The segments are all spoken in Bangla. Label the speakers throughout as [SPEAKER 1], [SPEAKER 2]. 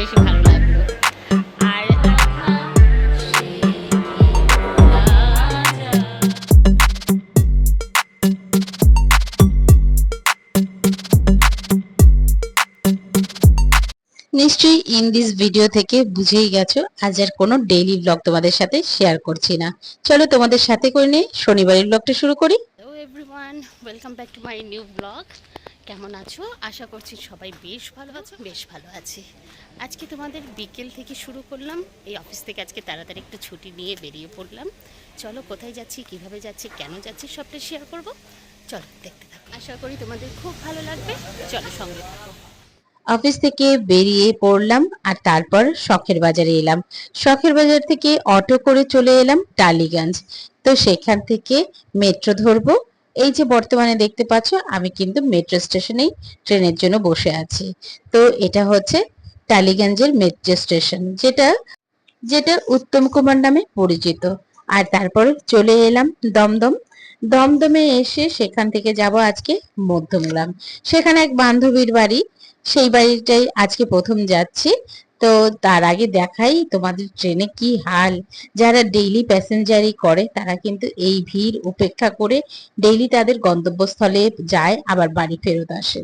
[SPEAKER 1] বেশি ভালো লাগল। আর নিশ্চয়ই ইন দিস ভিডিও থেকে বুঝেই গেছো আজ আর কোনো ডেইলি ব্লগ তোমাদের সাথে শেয়ার করছি না। চলো তোমাদের সাথে করে নিয়ে শনিবারের ব্লগটা শুরু করি। Hello everyone welcome back to my new blog কেমন আছো? আশা করছি সবাই বেশ ভালো আছো, বেশ ভালো আছি। আজকে তোমাদের বিকেল থেকে শুরু করলাম। এই অফিস থেকে আজকে তাড়াতাড়ি একটু ছুটি নিয়ে বেরিয়ে পড়লাম। চলো কোথায় যাচ্ছি, কীভাবে যাচ্ছি, কেন যাচ্ছি সবটা শেয়ার করব। চলো দেখতে থাকো। আশা করি তোমাদের খুব ভালো লাগবে। চলো সঙ্গে থাকো। অফিস থেকে বেরিয়ে পড়লাম আর তারপর শখের বাজারে এলাম। শখের বাজার থেকে অটো করে চলে এলাম টালিগঞ্জ। তো সেখান থেকে মেট্রো ধরবো। এই যে বর্তমানে দেখতে পাচ্ছ, আমি কিন্তু মেট্রো স্টেশনেই ট্রেনের জন্য বসে আছি। তো এটা হচ্ছে টালিগঞ্জের মেট্রো স্টেশন যেটা যেটা উত্তম কুমার নামে পরিচিত। আর তারপর চলে এলাম দমদম। দমদমে এসে সেখান থেকে যাব আজকে মধ্যমগ্রাম। সেখানে এক বান্ধবীর বাড়ি, সেই বাড়িটাই আজকে প্রথম যাচ্ছি। তো তার আগে দেখাই তোমাদের ট্রেনে কি হাল। যারা ডেইলি প্যাসেঞ্জারি করে, তারা কিন্তু এই ভিড় উপেক্ষা করে ডেইলি তাদের গন্তব্যস্থলে যায়, আবার বাড়ি ফেরত আসে।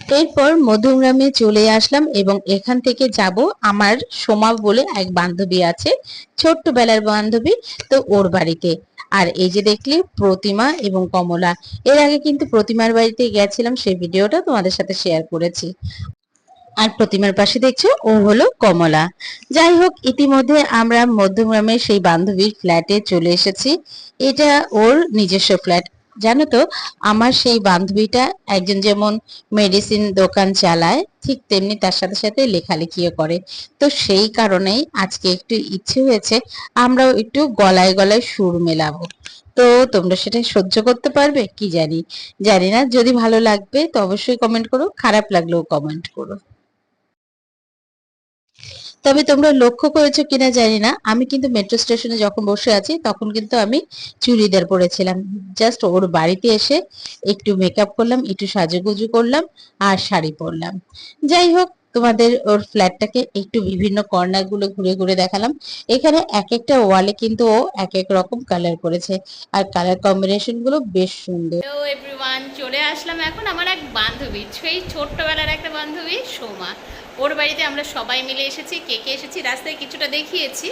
[SPEAKER 1] এরপর মধুগ্রামে চলে আসলাম এবং এখান থেকে যাব আমার সোমা বলে এক বান্ধবী আছে, ছোট্টবেলার বান্ধবী, তো ওর বাড়িতে। আর এই যে দেখলে প্রতিমা এবং কমলা, এর আগে কিন্তু প্রতিমার বাড়িতে গেছিলাম, সেই ভিডিওটা তোমাদের সাথে শেয়ার করেছি। আর প্রতিমার পাশে দেখছ, ও হলো কমলা। যাই হোক, ইতিমধ্যে আমরা মধ্যগ্রামে সেই বান্ধবীর ফ্ল্যাটে চলে এসেছি। এটা ওর নিজস্ব ফ্ল্যাট জানো তো, আমার সেই বান্ধবীটা একজন যেমন মেডিসিন দোকান চালায়, ঠিক তেমনি তার সাথে সাথে লেখালেখিও করে। তো সেই কারণেই আজকে একটু ইচ্ছে হয়েছে, আমরাও একটু গলায় গলায় সুর মেলাবো। তো তোমরা সেটা সহ্য করতে পারবে? কি জানি? জানি না, যদি ভালো লাগবে তো অবশ্যই কমেন্ট করো, খারাপ লাগলেও কমেন্ট করো। তবে তোমরা লক্ষ্য করেছ কিনা জানি না। আমি কিন্তু মেট্রো স্টেশনে যখন বসে আছি, তখন কিন্তু আমি চুড়িদার পরেছিলাম জাস্ট ওর বাড়িতে এসে একটু মেকআপ করলাম, একটু সাজুগুজু করলাম আর শাড়ি পরলাম। যাই হোক, তোমাদের ওর ফ্ল্যাটটাকে একটু বিভিন্ন কর্নারগুলো ঘুরে ঘুরে দেখালাম। এখানে এক একটা ওয়ালে কিন্তু ও এক এক রকম কালার করেছে। আর কালার কম্বিনেশনগুলো বেশ সুন্দর। চলে আসলাম এখন আমার এক বান্ধবী, সেই ছোট্টবেলার একটা বান্ধবী, সোমা। ওর বাড়িতে আমরা সবাই মিলে এসেছি, কে কে এসেছি রাস্তায় কিছুটা দেখিয়েছি,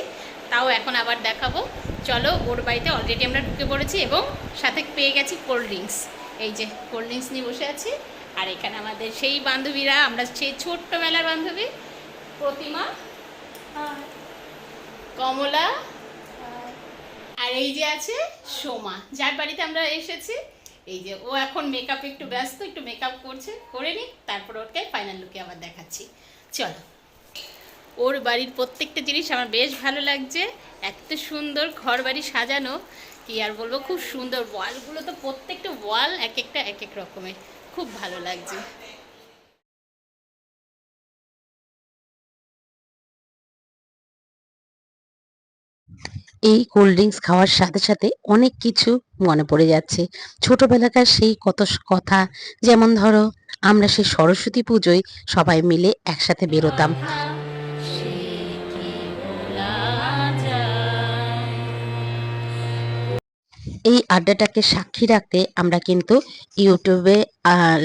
[SPEAKER 1] তাও এখন আবার দেখাবো। চলো, ওর বাড়িতে অলরেডি আমরা ঢুকে পড়েছি এবং সাথে পেয়ে গেছি কোল্ড ড্রিঙ্কস এই যে কোল্ড ড্রিঙ্কস নিয়ে বসে আছি। আর এখানে আমাদের সেই বান্ধবীরা, আমরা সেই ছোট্টবেলার বান্ধবী, প্রতিমা, কমলা, আর এই যে আছে সোমা, যার বাড়িতে আমরা এসেছি। এই যে, ও এখন মেকআপ একটু ব্যস্ত, একটু মেকআপ করছে, করে নি তারপর ওকে ফাইনাল লুকে আবার দেখাচ্ছি। চলো। ওর বাড়ির প্রত্যেকটা জিনিস আমার বেশ ভালো লাগছে। এত সুন্দর ঘর বাড়ি সাজানো। কি আর বলব, খুব সুন্দর ওয়ালগুলো তো প্রত্যেকটা ওয়াল এক একটা এক এক রকমের। খুব ভালো লাগছে। এই কোল্ড ড্রিঙ্কস খাওয়ার সাথে সাথে অনেক কিছু মনে পড়ে যাচ্ছে। ছোটবেলাকার সেই কত কথা, যেমন ধরো, আমরা সেই সরস্বতী পুজোয় সবাই মিলে একসাথে বেরোতাম। এই আড্ডাটাকে সাক্ষী রাখতে আমরা কিন্তু ইউটিউবে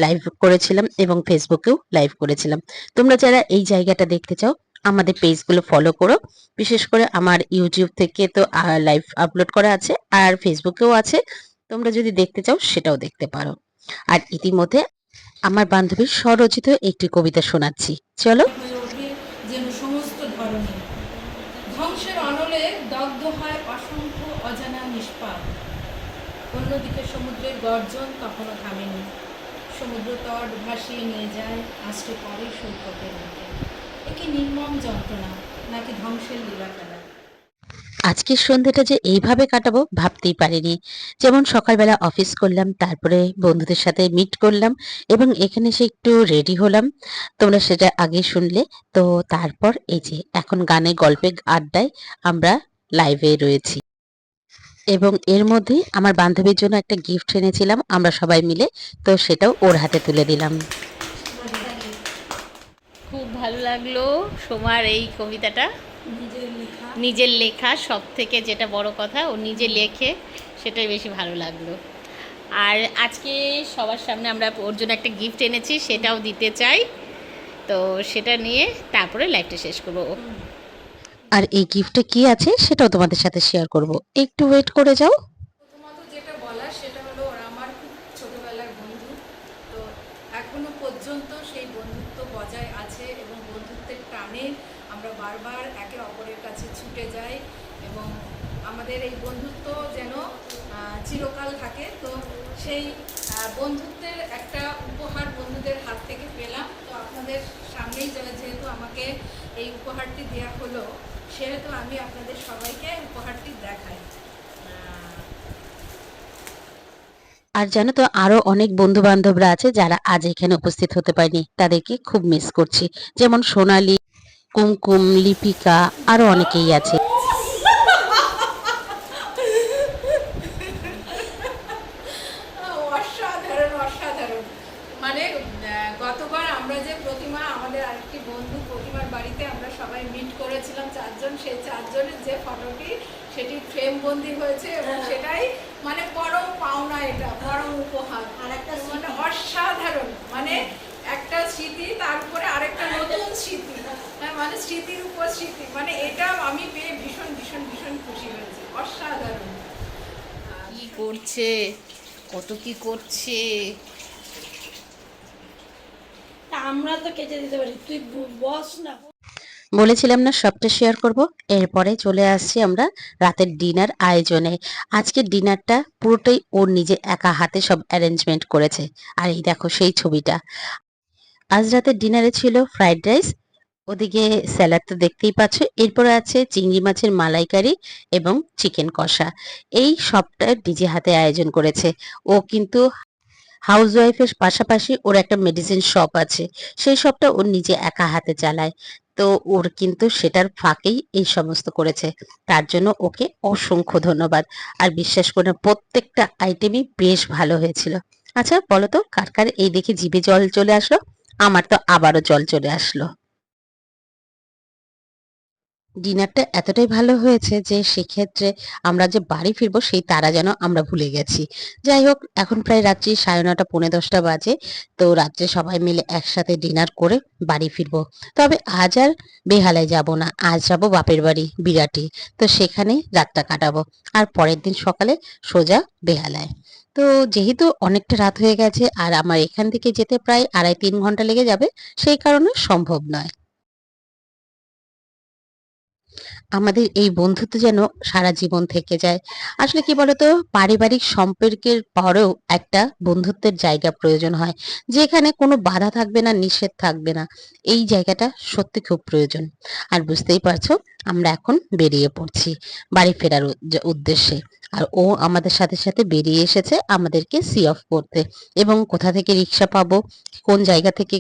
[SPEAKER 1] লাইভ করেছিলাম এবং ফেসবুকেও লাইভ করেছিলাম। তোমরা যারা এই জায়গাটা দেখতে চাও আমাদের পেজগুলো ফলো করো। বিশেষ করে আমার ইউটিউব থেকে তো লাইভ আপলোড করা আছে, আর ফেসবুকেও আছে। তোমরা যদি দেখতে চাও, সেটাও দেখতে পারো। আর ইতিমধ্যে আমার বান্ধবীর স্বরচিত একটি কবিতা শোনাচ্ছি। চলো।
[SPEAKER 2] ধ্বংসের অনলে দগ্ধ হয় অসংখ্য অজানা নিষ্পাপ। অন্যদিকে সমুদ্রের গর্জন কখনো থামেনি। সমুদ্র তট ভাসিয়ে নিয়ে যায় আসতে পরে সৈকতের মুখে
[SPEAKER 1] আজকের সন্ধ্যাটা যে এইভাবে কাটাবো ভাবতেই পারিনি। যেমন সকালবেলা অফিস করলাম, তারপরে বন্ধুদের সাথে মিট করলাম, এবং এখানে এসে একটু রেডি হলাম। তোমরা সেটা আগে শুনলে। তো তারপর এই যে এখন গানে, গল্পে আড্ডায় আমরা লাইভে রয়েছি। এবং এর মধ্যে আমার বান্ধবীর জন্য একটা গিফট এনেছিলাম, আমরা সবাই মিলে। তো সেটাও ওর হাতে তুলে দিলাম। লাগল সোমার এই কবিতাটা।
[SPEAKER 2] নিজের লেখা।
[SPEAKER 1] সব থেকে যেটা বড় কথা ও নিজে লেখে সেটাই বেশি ভালো লাগল। আর আজকে সবার সামনে আমরা ওর জন্য একটা গিফট এনেছি সেটাও দিতে চাই। তো সেটা নিয়ে তারপরে লাইফটা শেষ করব। আর এই গিফটে কি আছে সেটাও তোমাদের সাথে শেয়ার করব। একটু ওয়েট করে যাও
[SPEAKER 2] প্রথমত যেটা বলার সেটা হলো ওরা আমার খুব ছোটবেলার বন্ধু তো এখনও পর্যন্ত সেই বন্ধুত্ব বজায় আছে এবং বন্ধুত্বের টানে আমরা বারবার একে অপরের কাছে ছুটে যাই এবং আমাদের এই বন্ধুত্ব যেন চিরকাল থাকে। তো সেই বন্ধুত্বের একটা উপহার বন্ধুদের হাত থেকে পেলাম। তো আপনাদের সামনেই যেহেতু আমাকে এই উপহারটি দেওয়া হলো, সেহেতু আমি আপনাদের সবাইকে উপহারটি দেখাই।
[SPEAKER 1] আর জানো তো, আরও অনেক বন্ধু বান্ধবরা আছে যারা আজ এখানে উপস্থিত হতে পারেনি। তাদেরকে খুব মিস করছি। যেমন সোনালি, কুমকুম, লিপিকা, আরও অনেকেই আছে
[SPEAKER 2] অসাধারণ অসাধারণ মানে আহ, গতবার আমরা যে প্রতিমা আমাদের আরেকটি বন্ধু প্রতিমার বাড়িতে আমরা সবাই মিট করেছিলাম চারজন সেই চারজনের যে ফটোটি সেটি ফ্রেম বন্দি হয়েছে এবং সেটাই মানে পরম পাওনা এটা পরম উপহার। আর একটা মানে অসাধারণ মানে একটা স্মৃতি তার উপরে আরেকটা নতুন স্মৃতি। হ্যাঁ, মানে স্মৃতির উপর স্মৃতি। মানে এটা আমি পেয়ে ভীষণ ভীষণ ভীষণ খুশি হয়েছি। অসাধারণ।
[SPEAKER 1] কি করছে? কত কি করছে?
[SPEAKER 3] তা আমরা তো কেটে দিতে পারি। তুই বস না
[SPEAKER 1] বলেছিলাম না, সবটা শেয়ার করব। এরপরে চলে আসছি আমরা রাতের ডিনার আয়োজনে। আজকের ডিনারটা পুরোটাই ওর নিজে একা হাতে সব অ্যারেঞ্জমেন্ট করেছে। আর এই দেখো সেই ছবিটা। আজ রাতের ডিনারে ছিল ফ্রাইড রাইস ওদিকে স্যালাড তো দেখতেই পাচ্ছ। এরপরে আছে চিংড়ি মাছের মালাইকারি এবং চিকেন কষা। এই সবটা ডিজে হাতে আয়োজন করেছে। ও কিন্তু হাউস ওয়াইফের পাশাপাশি ওর একটা মেডিসিন শপ আছে। সেই শপটা ওর নিজে একা হাতে চালায়। তো ওর কিন্তু সেটার ফাঁকেই এই সমস্ত করেছে। তার জন্য ওকে অসংখ্য ধন্যবাদ। আর বিশ্বাস করে প্রত্যেকটা আইটেমই বেশ ভালো হয়েছিল। আচ্ছা বলতো কার কার এই দেখে জিভে জল চলে আসলো? আমার তো আবারও জল চলে আসলো। ডিনারটা এতটাই ভালো হয়েছে যে সেক্ষেত্রে আমরা যে বাড়ি ফিরবো সেই তারা যেন আমরা ভুলে গেছি। যাই হোক, এখন প্রায় রাত্রি সাড়ে নটা পৌনে দশটা বাজে। তো রাত্রে সবাই মিলে একসাথে ডিনার করে বাড়ি ফিরবো। তবে আজ আর বেহালায় যাব না। আজ যাব বাপের বাড়ি, বিরাটি। তো সেখানে রাতটা কাটাবো। আর পরের দিন সকালে সোজা বেহালায়। তো যেহেতু অনেকটা রাত হয়ে গেছে আর আমার এখান থেকে যেতে প্রায় আড়াই তিন ঘণ্টা লেগে যাবে, সেই কারণে সম্ভব নয়। আমাদের এই বন্ধুত্ব যেন সারা জীবন থেকে যায়। আসলে কি বলতো? পারিবারিক সম্পর্কের পরেও একটা বন্ধুত্বের জায়গা প্রয়োজন হয়। যেখানে কোনো বাধা থাকবে না, নিষেধ থাকবে না। এই জায়গাটা সত্যি খুব প্রয়োজন। আর বুঝতেই পারছ, আমরা এখন বেরিয়ে পড়ছি বাড়ি ফেরার উদ্দেশ্যে। আর ও আমাদের সাথে সাথে বেরিয়ে এসেছে আমাদেরকে সি অফ করতে। এবং কোথা থেকে রিক্সা পাবো, কোন জায়গা থেকে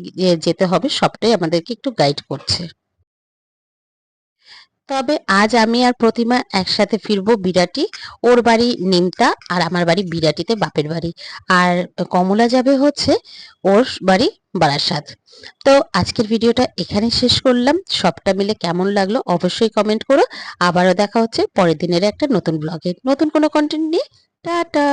[SPEAKER 1] যেতে হবে, সবটাই আমাদেরকে একটু গাইড করছে। তবে আজ আমি আর প্রতিমা একসাথে ফিরবো বিরাটি, ওর বাড়ি নিমতা আর আমার বাড়ি বিরাটিতে বাপের বাড়ি। আর কমলা যাবে হচ্ছে ওর বাড়ি বারাসাত। তো আজকের ভিডিওটা এখানে শেষ করলাম। সবটা মিলে কেমন লাগল অবশ্যই কমেন্ট করো। আবারও দেখা হচ্ছে পরের দিনের একটা নতুন ব্লগে। নতুন কোনো কন্টেন্ট নিয়ে। টাটা!